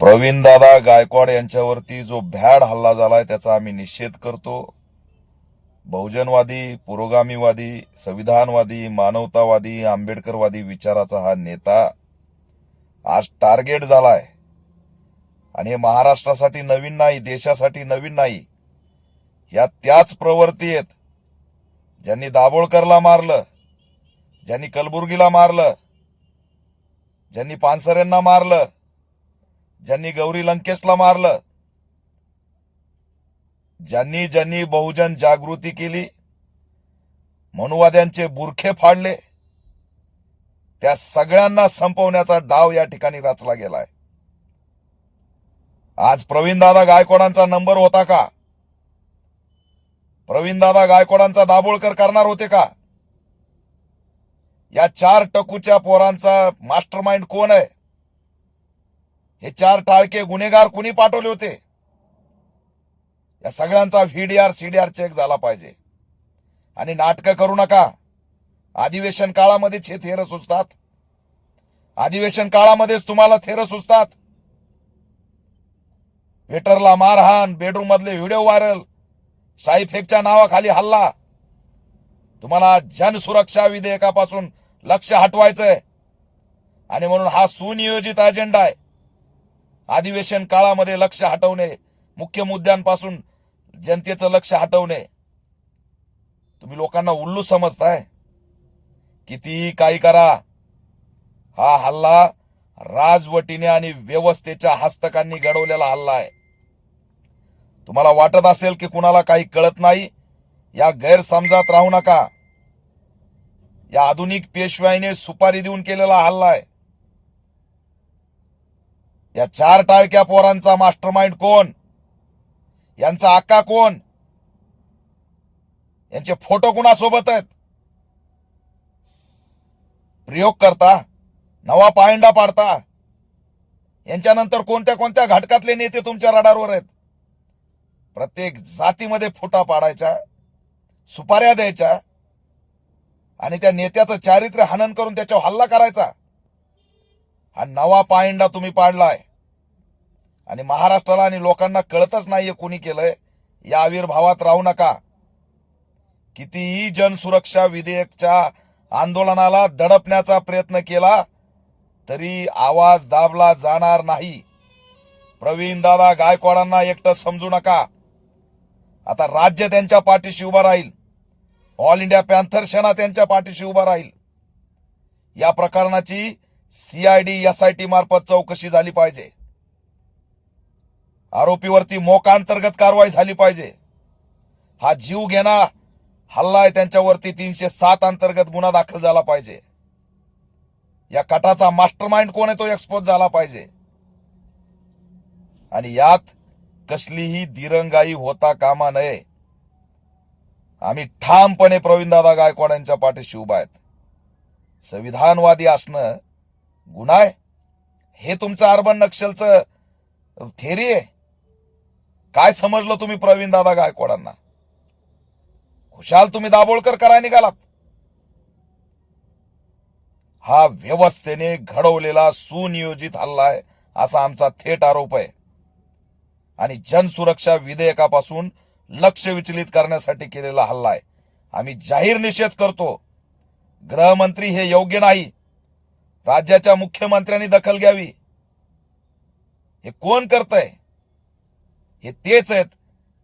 प्रवीणदादा गायकवाड यांच्यावरती जो भ्याड हल्ला झालाय त्याचा आम्ही निषेध करतो. बहुजनवादी पुरोगामीवादी संविधानवादी मानवतावादी आंबेडकरवादी विचाराचा हा नेता आज टार्गेट झालाय. आणि हे महाराष्ट्रासाठी नवीन नाही देशासाठी नवीन नाही. या त्याच प्रवृत्ती आहेत. ज्यांनी दाभोळकरला मारलं ज्यांनी कलबुर्गीला मारलं ज्यांनी पानसरेंना मारलं ज्यांनी गौरी लंकेशला मारलं ज्यांनी ज्यांनी बहुजन जागृती केली मनुवाद्यांचे बुरखे फाडले त्या सगळ्यांना संपवण्याचा डाव या ठिकाणी रचला गेलाय. आज प्रवीणदादा गायकवाडांचा नंबर होता का? प्रवीणदादा गायकवाडांचा दाभोळकर करणार होते का? या चार टकूच्या पोरांचा मास्टर माइंड कोण आहे? हे चार टाळके गुन्हेगार कुणी पाठवले होते? या सगळ्यांचा व्हीडीआर सीडीआर चेक झाला पाहिजे. आणि नाटकं करू नका. अधिवेशन काळामध्येच हे थेर सुचतात. अधिवेशन काळामध्येच तुम्हाला थेर सुचतात. वेटरला मारहाण बेडरूम मधले व्हिडिओ व्हायरल शाईफेकच्या नावाखाली हल्ला. तुम्हाला जनसुरक्षा विधेयकापासून लक्ष हटवायचंय. आणि म्हणून हा सुनियोजित अजेंडा आहे. अधिवेशन काळामध्ये लक्ष हटवणे मुख्य मुद्द्यांपासून जनतेचं लक्ष हटवणे. तुम्ही लोकांना उल्लू समजताय? किती काही करा हा हल्ला राजवटीने आणि व्यवस्थेच्या हस्तकांनी घडवलेला हल्ला आहे. तुम्हाला वाटत असेल की कुणाला काही कळत नाही? या गैरसमजात राहू नका. या आधुनिक पेशवाईने सुपारी देऊन केलेला हल्ला आहे. या चार टाळक्या पोरांचा मास्टर माइंड कोण? यांचा आक्का कोण? यांचे फोटो कुणासोबत आहेत? प्रयोग करता नवा पायंडा पाडता. यांच्यानंतर कोणत्या कोणत्या घटकातले नेते तुमच्या रडारवर आहेत? प्रत्येक जातीमध्ये फुटा पाडायच्या सुपाऱ्या द्यायच्या आणि त्या नेत्याचं चारित्र्य हनन करून त्याच्यावर हल्ला करायचा. हा नवा पायंडा तुम्ही पाडलाय. आणि महाराष्ट्राला आणि लोकांना कळतच नाहीये कुणी केलंय. या आविर्भावात राहू नका. कितीही जनसुरक्षा विधेयकच्या आंदोलनाला दडपण्याचा प्रयत्न केला तरी आवाज दाबला जाणार नाही. प्रवीण दादा गायकवाडांना एकटं समजू नका. आता राज्य त्यांच्या पाठीशी उभं राहील. ऑल इंडिया पॅन्थर सेना त्यांच्या पाठीशी उभा राहील. या प्रकरणाची सीआयडी एसआयटी मार्फत चौकशी झाली पाहिजे. आरोपीवरती मोका अंतर्गत कारवाई झाली पाहिजे. हा जीव घेणा हल्ला आहे त्यांच्यावरती. तीनशे सात अंतर्गत गुन्हा दाखल झाला पाहिजे. या कटाचा मास्टरमाइंड कोण आहे तो एक्सपोज झाला पाहिजे. आणि यात कसलीही दिरंगाई होता कामा नये. आम्ही ठामपणे प्रवीणदादा गायकवाड यांच्या पाठीशी उभा आहेत. संविधानवादी असणं गुन्हा आहे. हे तुमचं अर्बन नक्षलचं थेरी आहे. काय समजलं तुम्ही प्रवीण दादा गायकवाडांना? खुशाल तुम्ही दाभोळकर कराय निघालात. हा व्यवस्थेने घडवलेला सुनियोजित हल्ला आहे असा आमचा थेट आरोप आहे. आणि जनसुरक्षा विधेयकापासून लक्ष विचलित करण्यासाठी केलेला हल्ला आहे. आम्ही जाहीर निषेध करतो गृहमंत्री हे योग्य नाही राज्याच्या मुख्यमंत्र्यांनी दखल घ्यावी. हे कोण करतंय? हे तेच आहेत.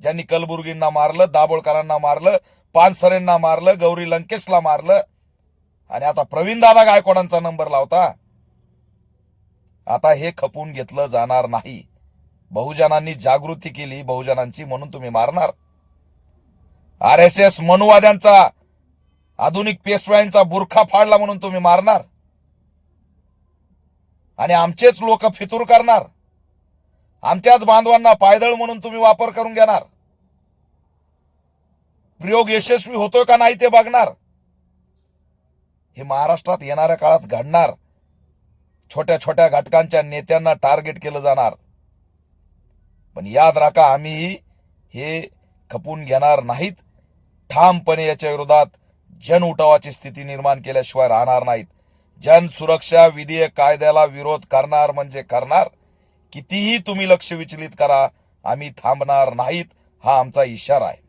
ज्यांनी कलबुर्गींना मारलं दाभोळकरांना मारलं पानसरेंना मारलं गौरी लंकेशला मारलं. आणि आता प्रवीणदादा गायकवाडांचा नंबर लावता. आता हे खपून घेतलं जाणार नाही. बहुजनांनी जागृती केली बहुजनांची म्हणून तुम्ही मारणार. आर एस एस मनुवाद्यांचा आधुनिक पेशव्यांचा बुरखा फाडला म्हणून तुम्ही मारणार. आणि आमचेच लोक फितूर करणार. आमच्याच बांधवांना पायदळ म्हणून तुम्ही वापर करून घेणार. प्रयोग यशस्वी होतोय का नाही ते बघणार. हे महाराष्ट्रात येणाऱ्या काळात घडणार. छोट्या छोट्या घटकांच्या नेत्यांना टार्गेट केलं जाणार. पण याद राखा आम्ही हे खपून घेणार नाहीत. ठामपणे याच्या विरोधात जन उठावाची स्थिती निर्माण केल्याशिवाय राहणार नाहीत. जन सुरक्षा विधेयक कायद्याला विरोध करणार म्हणजे करणार. कितीही तुम्ही लक्ष विचलित करा आम्ही थांबणार नाहीत हा आमचा इशारा आहे.